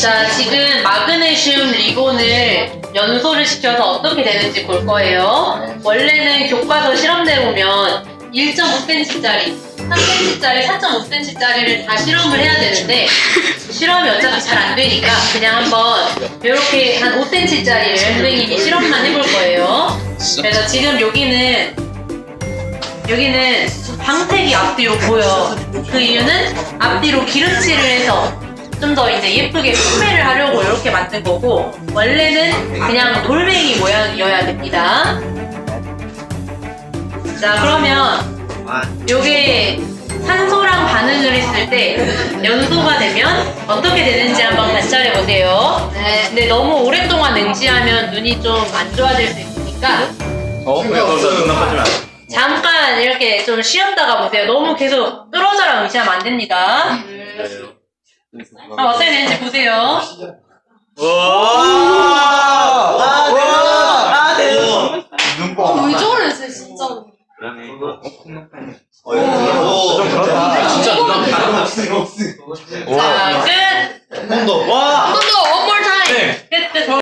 자, 지금 마그네슘 리본을 연소를 시켜서 어떻게 되는지 볼 거예요. 원래는 교과서 실험대 보면 1.5cm짜리, 3cm짜리, 4.5cm짜리를 다 실험을 해야 되는데 실험이 어차피 잘 안 되니까 그냥 한번 이렇게 한 5cm짜리를 선생님이 실험만 해볼 거예요. 그래서 지금 여기는 여기는 방택이 앞뒤로 보여. 그 이유는 앞뒤로 기름칠을 해서 좀 더 이제 예쁘게 소매를 하려고 이렇게 만든 거고 원래는 그냥 돌멩이 모양이어야 됩니다. 자 그러면 요게 산소랑 반응을 했을 때 연소가 되면 어떻게 되는지 한번 관찰해 보세요. 네. 근데 너무 오랫동안 응시하면 눈이 좀 안 좋아질 수 있으니까 어? 왜 너나 눈 나빠지면 안 돼? 잠깐 이렇게 좀 쉬었다가 보세요. 너무 계속 뚫어져라 의시하면 안 됩니다. 아, 어떻게 되는지 보세요. 와! 아, 대박! 눈뽕. 왜 저래 쟤 진짜. 그러네. 어, 오, 좀 그렇다. 진짜 이거는 누나 자, 끝! 한번 더. 와! 한번 더.